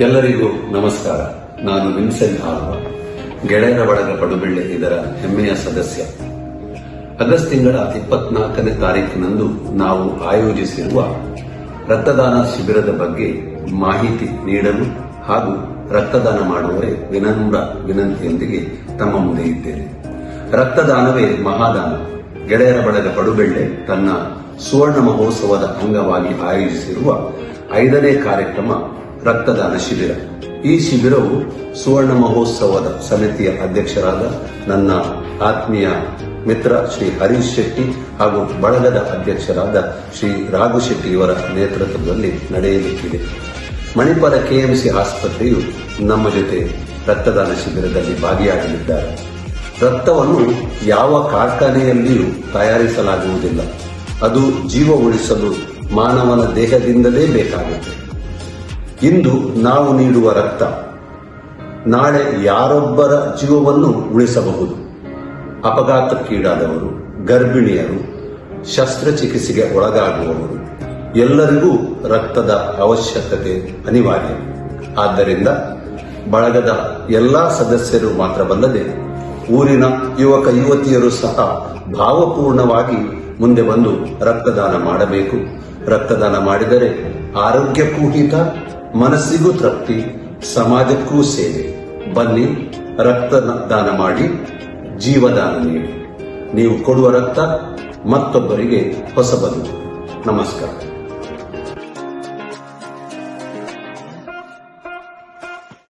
ಎಲ್ಲರಿಗೂ ನಮಸ್ಕಾರ. ನಾನು ವಿನ್ಸೆಂಟ್ ಆಲ್ವ ಗೆಳೆಯರ ಬಳಗ ಪಡುಬಿಳ್ಳೆ ಇದರ ಹೆಮ್ಮೆಯ ಸದಸ್ಯ. ಆಗಸ್ಟ್ ತಿಂಗಳ ಇಪ್ಪತ್ನಾಲ್ಕನೇ ತಾರೀಕಿನಂದು ನಾವು ಆಯೋಜಿಸಿರುವ ರಕ್ತದಾನ ಶಿಬಿರದ ಬಗ್ಗೆ ಮಾಹಿತಿ ನೀಡಲು ಹಾಗೂ ರಕ್ತದಾನ ಮಾಡುವರೆ ವಿನಮ್ರ ವಿನಂತಿಯೊಂದಿಗೆ ತಮ್ಮ ಮುಂದೆ ಇದ್ದೇನೆ. ರಕ್ತದಾನವೇ ಮಹಾದಾನ. ಗೆಳೆಯರ ಬಳಗ ಪಡುಬೆಳ್ಳೆ ತನ್ನ ಸುವರ್ಣ ಮಹೋತ್ಸವದ ಅಂಗವಾಗಿ ಆಯೋಜಿಸಿರುವ ಐದನೇ ಕಾರ್ಯಕ್ರಮ ರಕ್ತದಾನ ಶಿಬಿರ. ಈ ಶಿಬಿರವು ಸುವರ್ಣ ಮಹೋತ್ಸವದ ಸಮಿತಿಯ ಅಧ್ಯಕ್ಷರಾದ ನನ್ನ ಆತ್ಮೀಯ ಮಿತ್ರ ಶ್ರೀ ಹರೀಶ್ ಶೆಟ್ಟಿ ಹಾಗೂ ಬಳಗದ ಅಧ್ಯಕ್ಷರಾದ ಶ್ರೀ ರಾಘು ಶೆಟ್ಟಿ ಇವರ ನೇತೃತ್ವದಲ್ಲಿ ನಡೆಯಲಿಕ್ಕಿದೆ. ಮಣಿಪಾಲ ಕೆಎಂಸಿ ಆಸ್ಪತ್ರೆಯು ನಮ್ಮ ಜೊತೆ ರಕ್ತದಾನ ಶಿಬಿರದಲ್ಲಿ ಭಾಗಿಯಾಗಲಿದ್ದಾರೆ. ರಕ್ತವನ್ನು ಯಾವ ಕಾರ್ಖಾನೆಯಲ್ಲಿಯೂ ತಯಾರಿಸಲಾಗುವುದಿಲ್ಲ. ಅದು ಜೀವ ಉಳಿಸಲು ಮಾನವನ ದೇಹದಿಂದಲೇ ಬೇಕಾಗುತ್ತೆ. ಇಂದು ನಾವು ನೀಡುವ ರಕ್ತ. ನಾಳೆ ಯಾರೊಬ್ಬರ ಜೀವವನ್ನು ಉಳಿಸಬಹುದು. ಅಪಘಾತಕ್ಕೀಡಾದವರು, ಗರ್ಭಿಣಿಯರು, ಶಸ್ತ್ರಚಿಕಿತ್ಸೆಗೆ ಒಳಗಾಗುವವರು, ಎಲ್ಲರಿಗೂ ರಕ್ತದ ಅವಶ್ಯಕತೆ ಅನಿವಾರ್ಯ. ಆದ್ದರಿಂದ ಬಳಗದ ಎಲ್ಲಾ ಸದಸ್ಯರು ಮಾತ್ರವಲ್ಲದೆ ಊರಿನ ಯುವಕ ಯುವತಿಯರು ಸಹ ಭಾವಪೂರ್ಣವಾಗಿ ಮುಂದೆ ಬಂದು ರಕ್ತದಾನ ಮಾಡಬೇಕು. ರಕ್ತದಾನ ಮಾಡಿದರೆ ಆರೋಗ್ಯಕ್ಕೂ ಹಿತ ಮನಸ್ಸಿಗೂ ತೃಪ್ತಿ, ಸಮಾಜಕ್ಕೂ ಸೇವೆ. ಬನ್ನಿ ರಕ್ತದಾನ ಮಾಡಿ, ಜೀವದಾನ ನೀಡಿ. ನೀವು ಕೊಡುವ ರಕ್ತ ಮತ್ತೊಬ್ಬರಿಗೆ ಹೊಸ ಬದುಕು ನಮಸ್ಕಾರ.